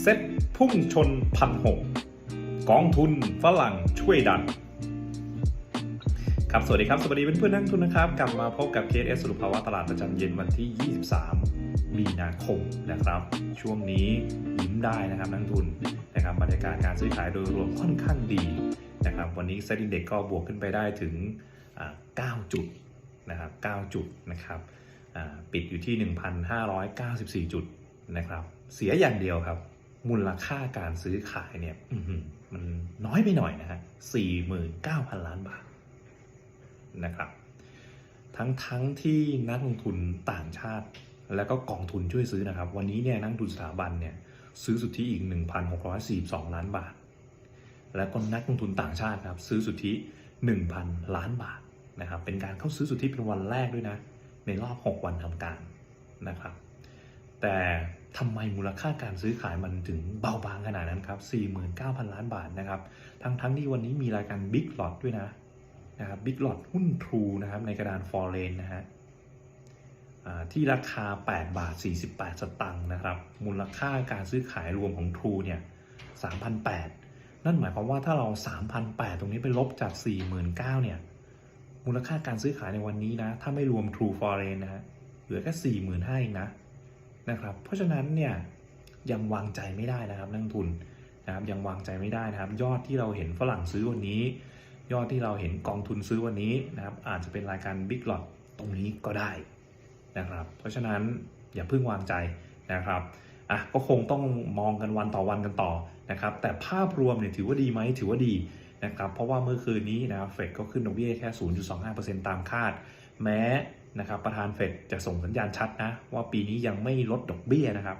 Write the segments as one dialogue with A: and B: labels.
A: เซ็ตพุ่งชนพันหกกองทุนฝรั่งช่วยดันครับ สวัสดีครับ สวัสดีเพื่อนๆนักทุนนะครับ กลับมาพบกับ KS สรุปภาวะตลาดประจำเย็นวันที่ 23 มีนาคมนะครับ ช่วงนี้ยิ้มได้นะครับนักทุนนะครับบรรยากาศการซื้อขายโดยรวมค่อนข้างดีนะครับ วันนี้เซ็นเด็กก็บวกขึ้นไปได้ถึง 9 จุดนะครับ 9 จุดนะครับปิดอยู่ที่ 1,594 จุด นะครับ เสียอย่างเดียวครับ มูลค่าการซื้อขายเนี่ยมันน้อยไปหน่อยนะฮะ49,000ล้านบาทนะครับ ทั้งทั้งที่นักลงทุนต่างชาติ แล้วก็กองทุนช่วยซื้อนะครับ วันนี้เนี่ยนักทุนสถาบันเนี่ยซื้อสุทธิอีก 1,642 ล้านบาท แล้วก็นักลงทุนต่างชาติครับซื้อสุทธิ 1,000 ล้านบาทนะครับ เป็นการเข้าซื้อสุทธิเป็นวันแรกด้วยนะ ในรอบ 6 วันทำการนะครับ แต่ทำไมมูลค่าการซื้อขายมันถึงเบาบางขนาดนั้นครับ 49,000 ล้านบาทนะครับ ทั้งทั้งที่วันนี้มีรายการ Big Lot ด้วยนะนะครับบิ๊กหลอดหุ้น True นะครับในกระดาน f o r e i g n นะฮะอ่าที่ราคา 8 บาท 48 สตังค์นะครับ มูลค่าการซื้อขายรวมของ True เนี่ย3,008 นั่นหมายความว่าถ้าเรา 3,008 ตรงนี้ไปลบจาก 49,000เนี่ย มูลค่าการซื้อขายในวันนี้นะ ถ้าไม่รวม True f o r e i g n นะฮะ เหลือแค่45,000เองนะ นะครับ เพราะฉะนั้นเนี่ยยังวางใจไม่ได้นะครับนักทุนนะครับยังวางใจไม่ได้นะครับ ยอดที่เราเห็นฝรั่งซื้อวันนี้ ยอดที่เราเห็นกองทุนซื้อวันนี้นะครับอาจจะเป็นรายการ Big Lot ตรงนี้ก็ได้นะครับ เพราะฉะนั้นอย่าเพิ่งวางใจนะครับอะก็คงต้องมองกันวันต่อวันกันต่อนะครับ แต่ภาพรวมเนี่ยถือว่าดีไหมถือว่าดีนะครับเพราะว่าเมื่อคืนนี้นะเฟดก็ขึ้นดอกเบี้ยแค่ 0.25%ตามคาด แม้ นะครับประธานเฟดจะส่งสัญญาณชัดนะ ว่าปีนี้ยังไม่ลดดอกเบี้ยนะครับ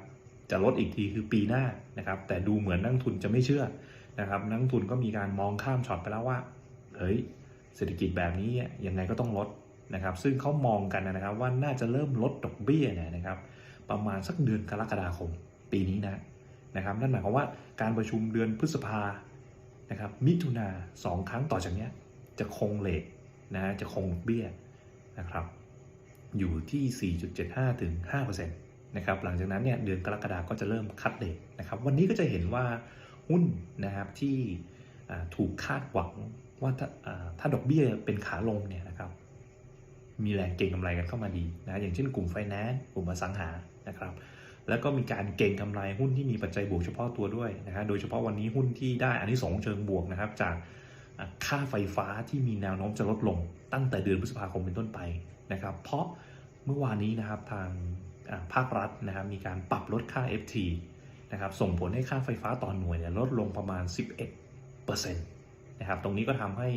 A: จะลดอีกทีคือปีหน้านะครับ แต่ดูเหมือนนักทุนจะไม่เชื่อนะครับ นักทุนก็มีการมองข้ามช็อตไปแล้วว่าเฮ้ยเศรษฐกิจแบบนี้ยังไงก็ต้องลดนะครับ ซึ่งเขามองกันนะครับว่าน่าจะเริ่มลดดอกเบี้ยนะครับ ประมาณสักเดือนกรกฎาคมปีนี้นะนะครับนั่นหมายความว่าการประชุมเดือนพฤษภานะครับมิถุนาสองครั้งต่อจากนี้จะคงเลทนะจะคงดอกเบี้ยนะครับ อยู่ที่ 4.75 ถึง 5%นะครับ หลังจากนั้นเนี่ยเดือนกรกฎาก็จะเริ่มคัดเลทนะครับ วันนี้ก็จะเห็นว่าหุ้นนะครับที่ถูกคาดหวังว่าถ้าถ้าดอกเบี้ยเป็นขาลงเนี่ยนะครับ มีแรงเก็งกำไรกันเข้ามาดีนะอย่างเช่นกลุ่มไฟแนนซ์กลุ่มอสังหานะครับ แล้วก็มีการเก็งกำไรหุ้นที่มีปัจจัยบวกเฉพาะตัวด้วยนะฮะโดยเฉพาะวันนี้หุ้นที่ได้อันนี้สองเชิงบวกนะครับจาก ค่าไฟฟ้าที่มีแนวโน้มจะลดลงตั้งแต่เดือนพฤษภาคมเป็นต้นไปนะครับ เพราะเมื่อวานนี้นะครับทางภาครัฐนะครับมีการปรับลดค่า FT นะครับส่งผลให้ค่าไฟฟ้าต่อหน่วยเนี่ยลดลงประมาณ 11%นะครับตรงนี้ก็ทำให้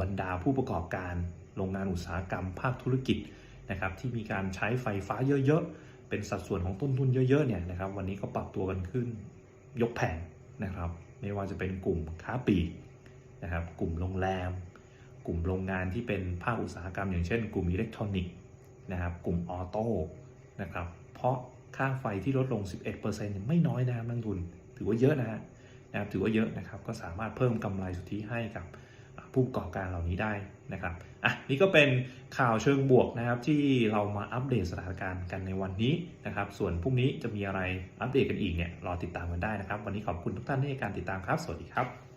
A: บรรดาผู้ประกอบการโรงงานอุตสาหกรรมภาคธุรกิจนะครับที่มีการใช้ไฟฟ้าเยอะๆ เป็นสัดส่วนของต้นทุนเยอะๆเนี่ยนะครับวันนี้ก็ปรับตัวกันขึ้นยกแผงนะครับ ไม่ว่าจะเป็นกลุ่มค้าปลีก นะครับ กลุ่มโรงแรม กลุ่มโรงงานที่เป็นภาคอุตสาหกรรม อย่างเช่น กลุ่มอิเล็กทรอนิกส์นะครับ กลุ่มออโต้นะครับ เพราะค่าไฟที่ลดลง 11%เนี่ยไม่น้อยนะครับนักทุน ถือว่าเยอะนะฮะนะครับ ถือว่าเยอะนะครับ ก็สามารถเพิ่มกำไรสุทธิให้กับผู้ประกอบการเหล่านี้ได้นะครับ อะ นี่ก็เป็นข่าวเชิงบวกนะครับที่เรามาอัปเดตสถานการณ์กันในวันนี้นะครับ ส่วนพรุ่งนี้จะมีอะไรอัปเดตกันอีกเนี่ย รอติดตามกันได้นะครับ วันนี้ขอบคุณทุกท่านที่ให้การติดตามครับ สวัสดีครับ